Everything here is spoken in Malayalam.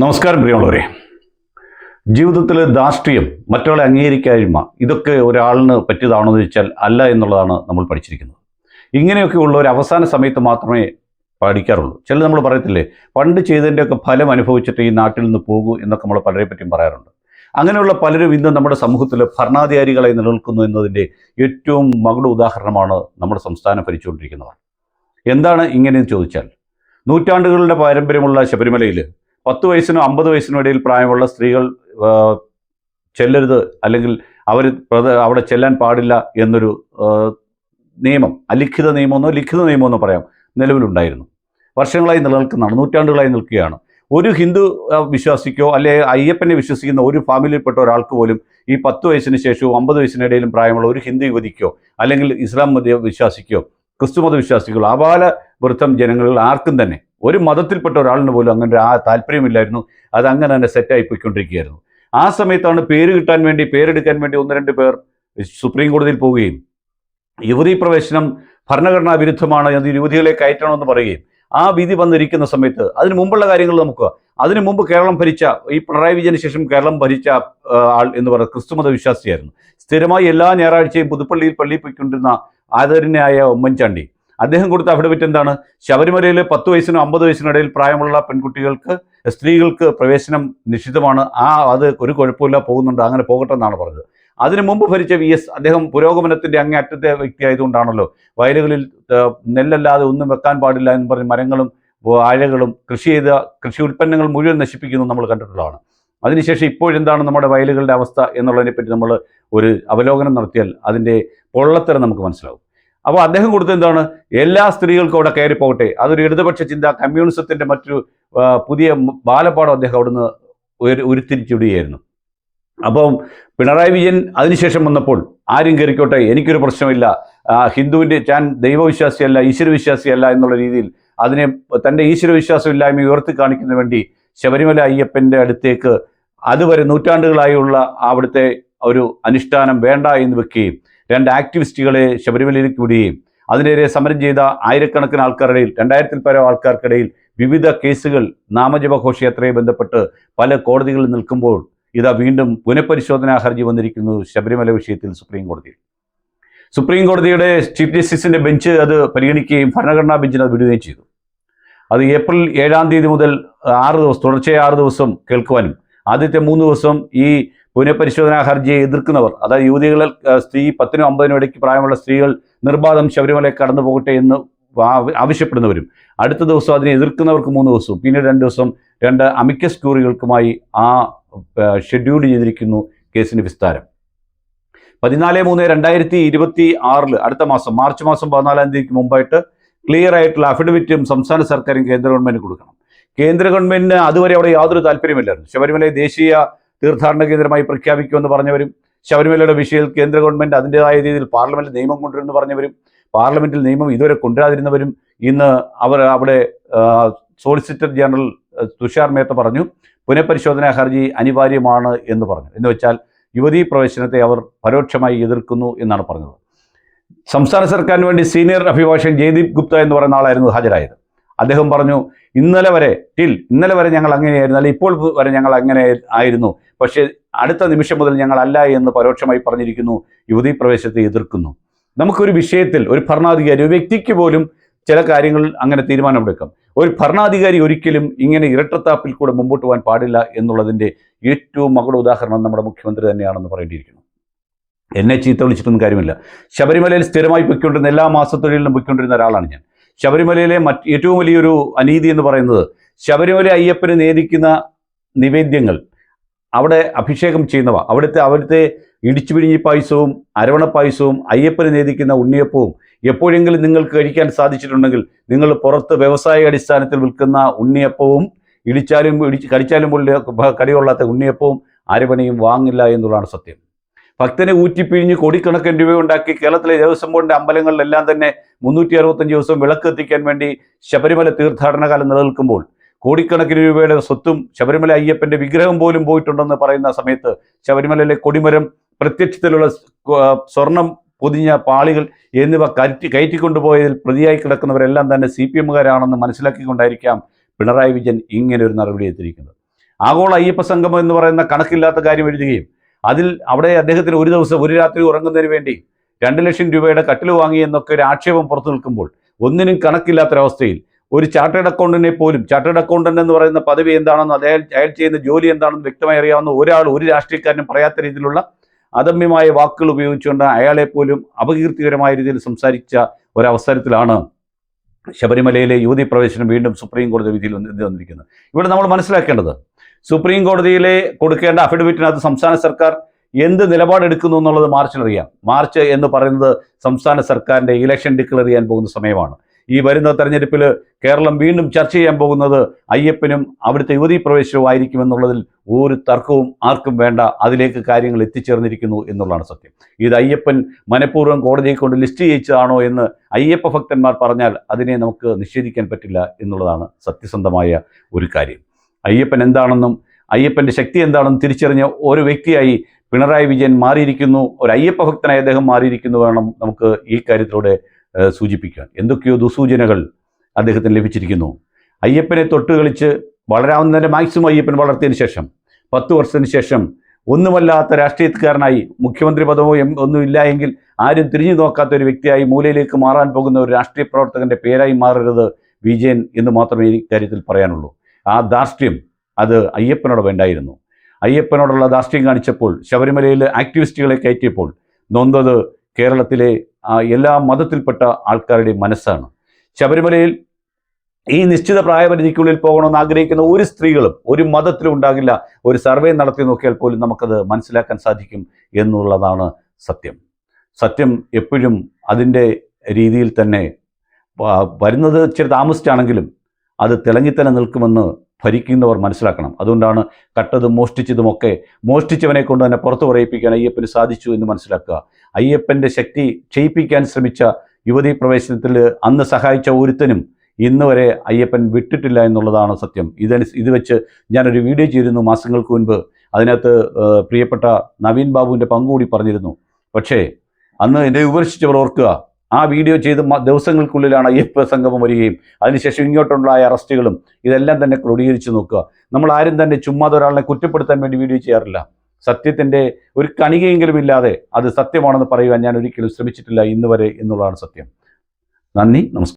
നമസ്കാരം പ്രിയമുള്ളവരെ. ജീവിതത്തിൽ ധാർഷ്ട്യം മറ്റൊരാളെ അംഗീകരിക്കായ്മ ഇതൊക്കെ ഒരാളിന് പറ്റിയതാണോ എന്ന് ചോദിച്ചാൽ അല്ല എന്നുള്ളതാണ് നമ്മൾ പഠിച്ചിരിക്കുന്നത്. ഇങ്ങനെയൊക്കെ ഉള്ള ഒരു അവസാന സമയത്ത് മാത്രമേ പഠിക്കാറുള്ളൂ. ചില നമ്മൾ പറയത്തില്ലേ പണ്ട് ചെയ്തതിന്റെയൊക്കെ ഫലം അനുഭവിച്ചിട്ട് ഈ നാട്ടിൽ നിന്ന് പോകൂ എന്നൊക്കെ നമ്മൾ പലരെ പറ്റിയും പറയാറുണ്ട്. അങ്ങനെയുള്ള പലരും ഇന്ന് നമ്മുടെ സമൂഹത്തിൽ ഭരണാധികാരികളെ നിലനിൽക്കുന്നു എന്നതിന്റെ ഏറ്റവും മകുട ഉദാഹരണമാണ് നമ്മുടെ സംസ്ഥാനം ഭരിച്ചുകൊണ്ടിരിക്കുന്നവർ. എന്താണ് ഇങ്ങനെയെന്ന് ചോദിച്ചാൽ നൂറ്റാണ്ടുകളുടെ പാരമ്പര്യമുള്ള ശബരിമലയിൽ പത്ത് വയസ്സിനോ അമ്പത് വയസ്സിനോ ഇടയിൽ പ്രായമുള്ള സ്ത്രീകൾ ചെല്ലരുത് അല്ലെങ്കിൽ അവർ അവിടെ ചെല്ലാൻ പാടില്ല എന്നൊരു നിയമം അലിഖിത നിയമമെന്നോ ലിഖിത നിയമമെന്നോ പറയാം നിലവിലുണ്ടായിരുന്നു. വർഷങ്ങളായി നിലനിൽക്കുന്നതാണ് നൂറ്റാണ്ടുകളായി നിൽക്കുകയാണ്. ഒരു ഹിന്ദു വിശ്വാസിക്കോ അല്ലെ അയ്യപ്പനെ വിശ്വസിക്കുന്ന ഒരു ഫാമിലിയിൽപ്പെട്ട ഒരാൾക്ക് പോലും ഈ പത്ത് വയസ്സിന് ശേഷവും അമ്പത് വയസ്സിനിടയിലും പ്രായമുള്ള ഒരു ഹിന്ദു യുവതിക്കോ അല്ലെങ്കിൽ ഇസ്ലാം മത വിശ്വാസിക്കോ ക്രിസ്തു മത വിശ്വാസികളോ അപാല വൃത്തം ജനങ്ങളിൽ ആർക്കും തന്നെ ഒരു മതത്തിൽപ്പെട്ട ഒരാളിന് പോലും അങ്ങനെ ആ താല്പര്യമില്ലായിരുന്നു. അത് അങ്ങനെ തന്നെ സെറ്റായി പോയിക്കൊണ്ടിരിക്കുകയായിരുന്നു. ആ സമയത്താണ് പേര് കിട്ടാൻ വേണ്ടി പേരെടുക്കാൻ വേണ്ടി ഒന്ന് രണ്ട് പേർ സുപ്രീം കോടതിയിൽ പോവുകയും യുവതി പ്രവേശനം ഭരണഘടനാ വിരുദ്ധമാണ് എന്ന് യുവതികളെ കയറ്റണമെന്ന് പറയുകയും ആ വിധി വന്നിരിക്കുന്ന സമയത്ത് അതിന് മുമ്പുള്ള കാര്യങ്ങൾ നമുക്ക് അതിനു മുമ്പ് കേരളം ഭരിച്ച ഈ പിണറായി വിജയന് ശേഷം കേരളം ഭരിച്ച ആൾ എന്ന് പറയുന്നത് ക്രിസ്തുമത വിശ്വാസിയായിരുന്നു സ്ഥിരമായി എല്ലാ ഞായറാഴ്ചയും പുതുപ്പള്ളിയിൽ പള്ളിയിൽ പോയിക്കൊണ്ടിരുന്ന ആദരണീയായ ഉമ്മൻചാണ്ടി അദ്ദേഹം കൊടുത്ത അഫിഡവിറ്റ് എന്താണ്? ശബരിമലയിൽ പത്ത് വയസ്സിനും അമ്പത് വയസ്സിനും ഇടയിൽ പ്രായമുള്ള പെൺകുട്ടികൾക്ക് സ്ത്രീകൾക്ക് പ്രവേശനം നിഷിദ്ധമാണ് ആ അത് ഒരു കുഴപ്പമില്ല പോകുന്നുണ്ട് അങ്ങനെ പോകട്ടെ എന്നാണ് പറഞ്ഞത്. അതിനു മുമ്പ് ഭരിച്ച വി എസ് അദ്ദേഹം പുരോഗമനത്തിന്റെ അങ്ങേയറ്റത്തെ വ്യക്തി ആയതുകൊണ്ടാണല്ലോ വയലുകളിൽ നെല്ലല്ലാതെ ഒന്നും വെക്കാൻ പാടില്ല എന്ന് പറഞ്ഞ് മരങ്ങളും ആഴകളും കൃഷി ചെയ്ത കൃഷി ഉൽപ്പന്നങ്ങൾ മുഴുവൻ നശിപ്പിക്കുന്നു നമ്മൾ കണ്ടിട്ടുള്ളതാണ്. അതിനുശേഷം ഇപ്പോഴെന്താണ് നമ്മുടെ വയലുകളുടെ അവസ്ഥ എന്നുള്ളതിനെപ്പറ്റി നമ്മൾ ഒരു അവലോകനം നടത്തിയാൽ അതിന്റെ പൊള്ളത്തരം നമുക്ക് മനസ്സിലാവും. അപ്പോൾ അദ്ദേഹം കൊടുത്ത എന്താണ്? എല്ലാ സ്ത്രീകൾക്കും അവിടെ കയറി പോകട്ടെ. അതൊരു ഇടതുപക്ഷ ചിന്ത കമ്മ്യൂണിസത്തിന്റെ മറ്റൊരു പുതിയ ബാലപാഠം അദ്ദേഹം അവിടുന്ന് ഉരുത്തിരിച്ചിടുകയായിരുന്നു. അപ്പം പിണറായി വിജയൻ അതിനുശേഷം വന്നപ്പോൾ ആരും കയറിക്കോട്ടെ എനിക്കൊരു പ്രശ്നമില്ല. ഹിന്ദുവിന്റെ ഞാൻ ദൈവവിശ്വാസിയല്ല ഈശ്വരവിശ്വാസിയല്ല എന്നുള്ള രീതിയിൽ അതിനെ തന്റെ ഈശ്വരവിശ്വാസമില്ലായ്മ ഉയർത്തി കാണിക്കുന്ന വേണ്ടി ശബരിമല അയ്യപ്പന്റെ അടുത്തേക്ക് അതുവരെ നൂറ്റാണ്ടുകളായുള്ള അവിടുത്തെ ഒരു അനുഷ്ഠാനം വേണ്ട എന്ന് വെക്കുകയും രണ്ട് ആക്ടിവിസ്റ്റുകളെ ശബരിമലയിലേക്ക് വിടുകയും അതിനെതിരെ സമരം ചെയ്ത ആയിരക്കണക്കിന് ആൾക്കാരുടെയിൽ രണ്ടായിരത്തിൽ പരം ആൾക്കാർക്കിടയിൽ വിവിധ കേസുകൾ നാമജപ ഘോഷയാത്രയെ ബന്ധപ്പെട്ട് പല കോടതികളിൽ നിൽക്കുമ്പോൾ ഇതാ വീണ്ടും പുനഃപരിശോധനാ ഹർജി വന്നിരിക്കുന്നു ശബരിമല വിഷയത്തിൽ സുപ്രീം കോടതിയിൽ. സുപ്രീം കോടതിയുടെ ചീഫ് ജസ്റ്റിസിന്റെ ബെഞ്ച് അത് പരിഗണിക്കുകയും ഭരണഘടനാ ബെഞ്ചിന് അത് വിടുകയും ചെയ്തു. അത് ഏപ്രിൽ ഏഴാം തീയതി മുതൽ ആറ് ദിവസം തുടർച്ചയായ ആറ് ദിവസം കേൾക്കുവാനും ആദ്യത്തെ മൂന്ന് ദിവസം ഈ പുനഃപരിശോധനാ ഹർജിയെ എതിർക്കുന്നവർ അതായത് യുവതികൾ സ്ത്രീ പത്തിനും അമ്പതിനും ഇടയ്ക്ക് പ്രായമുള്ള സ്ത്രീകൾ നിർബാധം ശബരിമല കടന്നു പോകട്ടെ എന്ന് ആവശ്യപ്പെടുന്നവരും അടുത്ത ദിവസം അതിനെ എതിർക്കുന്നവർക്ക് മൂന്ന് ദിവസവും പിന്നീട് രണ്ട് ദിവസം രണ്ട് അമിക്കസ് ക്യൂറികൾക്കുമായി ആ ഷെഡ്യൂൾ ചെയ്തിരിക്കുന്നു കേസിന് വിസ്താരം. പതിനാല് മൂന്ന് രണ്ടായിരത്തി ഇരുപത്തി ആറിൽ അടുത്ത മാസം മാർച്ച് മാസം പതിനാലാം തീയതിക്ക് മുമ്പായിട്ട് ക്ലിയർ ആയിട്ടുള്ള അഫിഡവിറ്റും സംസ്ഥാന സർക്കാരും കേന്ദ്ര ഗവൺമെന്റിന് കൊടുക്കണം. കേന്ദ്ര ഗവൺമെന്റിന് അതുവരെ അവിടെ യാതൊരു താല്പര്യമില്ലായിരുന്നു. ശബരിമല ദേശീയ തീർത്ഥാടന കേന്ദ്രമായി പ്രഖ്യാപിക്കുമെന്ന് പറഞ്ഞവരും ശബരിമലയുടെ വിഷയത്തിൽ കേന്ദ്ര ഗവൺമെന്റ് അതിന്റെതായ രീതിയിൽ പാർലമെന്റിൽ നിയമം കൊണ്ടുവരുമെന്ന് പറഞ്ഞവരും പാർലമെന്റിൽ നിയമം ഇതുവരെ കൊണ്ടുവരാതിരുന്നവരും ഇന്ന് അവർ അവിടെ സോളിസിറ്റർ ജനറൽ തുഷാർ മേത്ത പറഞ്ഞു പുനഃപരിശോധനാ ഹർജി അനിവാര്യമാണ് എന്ന് പറഞ്ഞു. എന്ന് വെച്ചാൽ യുവതീ പ്രവേശനത്തെ അവർ പരോക്ഷമായി എതിർക്കുന്നു എന്നാണ് പറഞ്ഞത്. സംസ്ഥാന സർക്കാരിന് വേണ്ടി സീനിയർ അഭിഭാഷകൻ ജയദീപ് ഗുപ്ത എന്ന് പറയുന്ന ആളായിരുന്നു ഹാജരായത്. അദ്ദേഹം പറഞ്ഞു ഇന്നലെ വരെ ടിൽ ഇന്നലെ വരെ ഞങ്ങൾ അങ്ങനെയായിരുന്നു. അല്ലെ ഇപ്പോൾ വരെ ഞങ്ങൾ അങ്ങനെ ആയിരുന്നു. പക്ഷേ അടുത്ത നിമിഷം മുതൽ ഞങ്ങൾ അല്ല എന്ന് പരോക്ഷമായി പറഞ്ഞിരിക്കുന്നു. യുവതീ പ്രവേശത്തെ എതിർക്കുന്നു. നമുക്കൊരു വിഷയത്തിൽ ഒരു ഭരണാധികാരി ഒരു വ്യക്തിക്ക് പോലും ചില കാര്യങ്ങളിൽ അങ്ങനെ തീരുമാനമെടുക്കാം. ഒരു ഭരണാധികാരി ഒരിക്കലും ഇങ്ങനെ ഇരട്ടത്താപ്പിൽ കൂടെ മുമ്പോട്ട് പോകാൻ പാടില്ല എന്നുള്ളതിന്റെ ഏറ്റവും മകളുടെ ഉദാഹരണം നമ്മുടെ മുഖ്യമന്ത്രി തന്നെയാണെന്ന് പറയേണ്ടിയിരിക്കുന്നു. എന്നെ ചീത്ത വിളിച്ചിട്ടൊന്നും കാര്യമില്ല. ശബരിമലയിൽ സ്ഥിരമായി പൊയ്ക്കൊണ്ടിരുന്ന എല്ലാ മാസത്തൊഴിലിലും പൊയ്ക്കൊണ്ടിരുന്ന ഒരാളാണ് ഞാൻ. ശബരിമലയിലെ മറ്റ് ഏറ്റവും വലിയൊരു അനീതി എന്ന് പറയുന്നത് ശബരിമല അയ്യപ്പന് നേദിക്കുന്ന നിവേദ്യങ്ങൾ. അവിടെ അഭിഷേകം ചെയ്യുന്നവ അവിടുത്തെ അവിടുത്തെ ഇടിച്ചു പിഴിഞ്ഞി പായസവും അരവണ പായസവും അയ്യപ്പന് നേദിക്കുന്ന ഉണ്ണിയപ്പവും എപ്പോഴെങ്കിലും നിങ്ങൾക്ക് കഴിക്കാൻ സാധിച്ചിട്ടുണ്ടെങ്കിൽ നിങ്ങൾ പുറത്ത് വ്യവസായ അടിസ്ഥാനത്തിൽ വിൽക്കുന്ന ഉണ്ണിയപ്പവും ഇടിച്ചാലും ഇടിച്ച് കടിച്ചാലും കടികൊള്ളാത്ത ഉണ്ണിയപ്പവും അരവണയും വാങ്ങില്ല എന്നുള്ളതാണ് സത്യം. ഭക്തനെ ഊറ്റിപ്പിഴിഞ്ഞ് കോടിക്കണക്കിന് രൂപ ഉണ്ടാക്കി കേരളത്തിലെ ദേവസ്വം ബോർഡിന്റെ അമ്പലങ്ങളിലെല്ലാം തന്നെ മുന്നൂറ്റി അറുപത്തഞ്ച് ദിവസം വിളക്ക് എത്തിക്കാൻ വേണ്ടി ശബരിമല തീർത്ഥാടന കാലം നിലനിൽക്കുമ്പോൾ കോടിക്കണക്കിന് രൂപയുടെ സ്വത്തും ശബരിമല അയ്യപ്പന്റെ വിഗ്രഹം പോലും പോയിട്ടുണ്ടെന്ന് പറയുന്ന സമയത്ത് ശബരിമലയിലെ കൊടിമരം പ്രത്യക്ഷത്തിലുള്ള സ്വർണം പൊതിഞ്ഞ പാളികൾ എന്നിവ കയറ്റി കയറ്റിക്കൊണ്ടുപോയതിൽ പ്രതിയായി കിടക്കുന്നവരെല്ലാം തന്നെ സി പി എമ്മുകാരാണെന്ന് മനസ്സിലാക്കിക്കൊണ്ടായിരിക്കാം പിണറായി വിജയൻ ഇങ്ങനെ ഒരു നടപടി എത്തിയിരിക്കുന്നത് ആഗോള അയ്യപ്പ സംഗമം എന്ന് പറയുന്ന കണക്കില്ലാത്ത കാര്യം എഴുതുകയും അതിൽ അവിടെ അദ്ദേഹത്തിന് ഒരു ദിവസം ഒരു രാത്രി ഉറങ്ങുന്നതിന് വേണ്ടി രണ്ട് ലക്ഷം രൂപയുടെ കട്ടിൽ വാങ്ങി എന്നൊക്കെ ഒരു ആക്ഷേപം പുറത്തു നിൽക്കുമ്പോൾ ഒന്നിനും കണക്കില്ലാത്തൊരവസ്ഥയിൽ ഒരു ചാർട്ടേഡ് അക്കൗണ്ടിനെ പോലും ചാർട്ടേഡ് അക്കൗണ്ടന്റ് എന്ന് പറയുന്ന പദവി എന്താണെന്ന് അദ്ദേഹം അയാൾ ചെയ്യുന്ന ജോലി എന്താണെന്ന് വ്യക്തമായി അറിയാവുന്ന ഒരാൾ ഒരു രാഷ്ട്രീയക്കാരനും പറയാത്ത രീതിയിലുള്ള അദമ്യമായ വാക്കുകൾ ഉപയോഗിച്ചുകൊണ്ട് അയാളെ പോലും അപകീർത്തികരമായ രീതിയിൽ സംസാരിച്ച ഒരവസരത്തിലാണ് ശബരിമലയിലെ യുവതി പ്രവേശനം വീണ്ടും സുപ്രീം കോടതി വിധിയിൽ വന്ന് വന്നിരിക്കുന്നത്. ഇവിടെ നമ്മൾ മനസ്സിലാക്കേണ്ടത് സുപ്രീം കോടതിയിലെ കൊടുക്കേണ്ട അഫിഡവിറ്റിനകത്ത് സംസ്ഥാന സർക്കാർ എന്ത് നിലപാടെടുക്കുന്നു എന്നുള്ളത് മാർച്ചിൽ അറിയാം മാർച്ച് എന്ന് പറയുന്നത് സംസ്ഥാന സർക്കാരിന്റെ ഇലക്ഷൻ ഡിക്ലെയർ ചെയ്യാൻ പോകുന്ന സമയമാണ്. ഈ വരുന്ന തെരഞ്ഞെടുപ്പിൽ കേരളം വീണ്ടും ചർച്ച ചെയ്യാൻ പോകുന്നത് അയ്യപ്പനും അവിടുത്തെ യുവതി പ്രവേശനവും ആയിരിക്കുമെന്നുള്ളതിൽ ഒരു തർക്കവും ആർക്കും വേണ്ട. അതിലേക്ക് കാര്യങ്ങൾ എത്തിച്ചേർന്നിരിക്കുന്നു എന്നുള്ളതാണ് സത്യം. ഇത് അയ്യപ്പൻ മനഃപൂർവം കോടതിയെ കൊണ്ട് ലിസ്റ്റ് ചെയ്യിച്ചതാണോ എന്ന് അയ്യപ്പ ഭക്തന്മാർ പറഞ്ഞാൽ അതിനെ നമുക്ക് നിഷേധിക്കാൻ പറ്റില്ല എന്നുള്ളതാണ് സത്യസന്ധമായ ഒരു കാര്യം. അയ്യപ്പൻ എന്താണെന്നും അയ്യപ്പന്റെ ശക്തി എന്താണെന്നും തിരിച്ചറിഞ്ഞ ഒരു വ്യക്തിയായി പിണറായി വിജയൻ മാറിയിരിക്കുന്നു. ഒരു അയ്യപ്പ ഭക്തനായി അദ്ദേഹം മാറിയിരിക്കുന്നു വേണം നമുക്ക് ഈ കാര്യത്തിലൂടെ സൂചിപ്പിക്കാൻ. എന്തൊക്കെയോ ദുസൂചനകൾ അദ്ദേഹത്തിന് ലഭിച്ചിരിക്കുന്നു. അയ്യപ്പനെ തൊട്ട് കളിച്ച് വളരാവുന്നതിന്റെ മാക്സിമം അയ്യപ്പൻ വളർത്തിയതിന് ശേഷം പത്ത് വർഷത്തിന് ശേഷം ഒന്നുമല്ലാത്ത രാഷ്ട്രീയക്കാരനായി മുഖ്യമന്ത്രി പദമോ ഒന്നുമില്ല എങ്കിൽ ആരും തിരിഞ്ഞു നോക്കാത്ത ഒരു വ്യക്തിയായി മൂലയിലേക്ക് മാറാൻ പോകുന്ന ഒരു രാഷ്ട്രീയ പ്രവർത്തകന്റെ പേരായി മാറരുത് വിജയൻ എന്ന് മാത്രമേ ഈ കാര്യത്തിൽ പറയാനുള്ളൂ. ആ ധാർഷ്ട്യം അത് അയ്യപ്പനോട് വേണ്ടായിരുന്നു. അയ്യപ്പനോടുള്ള ധാർഷ്ട്യം കാണിച്ചപ്പോൾ ശബരിമലയിൽ ആക്ടിവിസ്റ്റുകളെ കയറ്റിയപ്പോൾ നൊന്തത് കേരളത്തിലെ എല്ലാ മതത്തിൽപ്പെട്ട ആൾക്കാരുടെയും മനസ്സാണ്. ശബരിമലയിൽ ഈ നിശ്ചിത പ്രായപരിധിക്കുള്ളിൽ പോകണമെന്ന് ആഗ്രഹിക്കുന്ന ഒരു സ്ത്രീകളും ഒരു മതത്തിലും ഉണ്ടാകില്ല. ഒരു സർവേ നടത്തി നോക്കിയാൽ പോലും നമുക്കത് മനസ്സിലാക്കാൻ സാധിക്കും എന്നുള്ളതാണ് സത്യം. സത്യം എപ്പോഴും അതിന്റെ രീതിയിൽ തന്നെ വരുന്നത് ഇച്ചിരി താമസിച്ചാണെങ്കിലും അത് തിളങ്ങി തന്നെ നിൽക്കുമെന്ന് ഭരിക്കുന്നവർ മനസ്സിലാക്കണം. അതുകൊണ്ടാണ് കട്ടതും മോഷ്ടിച്ചതുമൊക്കെ മോഷ്ടിച്ചവനെ കൊണ്ട് തന്നെ പുറത്തു പറയിപ്പിക്കാൻ അയ്യപ്പന് സാധിച്ചു എന്ന് മനസ്സിലാക്കുക. അയ്യപ്പന്റെ ശക്തി ക്ഷയിപ്പിക്കാൻ ശ്രമിച്ച യുവതീ പ്രവേശനത്തിൽ അന്ന് സഹായിച്ച ഒരുത്തനും ഇന്ന് വരെ അയ്യപ്പൻ വിട്ടിട്ടില്ല എന്നുള്ളതാണ് സത്യം. ഇതനുസ ഇത് വെച്ച് ഞാനൊരു വീഡിയോ ചെയ്തിരുന്നു മാസങ്ങൾക്ക് മുൻപ്. അതിനകത്ത് പ്രിയപ്പെട്ട നവീൻ ബാബുവിന്റെ പങ്കുകൂടി പറഞ്ഞിരുന്നു. പക്ഷേ അന്ന് എന്നെ വിമർശിച്ചവർ ഓർക്കുക ആ വീഡിയോ ചെയ്ത് ദിവസങ്ങൾക്കുള്ളിലാണ് അയ്യപ്പ സംഗമം വരികയും അതിനുശേഷം ഇങ്ങോട്ടുണ്ടായ അറസ്റ്റുകളും ഇതെല്ലാം തന്നെ ക്രോഡീകരിച്ച് നോക്കുക. നമ്മൾ ആരും തന്നെ ചുമ്മാതെ ഒരാളിനെ കുറ്റപ്പെടുത്താൻ വേണ്ടി വീഡിയോ ചെയ്യാറില്ല. സത്യത്തിന്റെ ഒരു കണികയെങ്കിലും ഇല്ലാതെ അത് സത്യമാണെന്ന് പറയുവാൻ ഞാൻ ഒരിക്കലും ശ്രമിച്ചിട്ടില്ല ഇന്ന് വരെ എന്നുള്ളതാണ് സത്യം. നന്ദി നമസ്കാരം.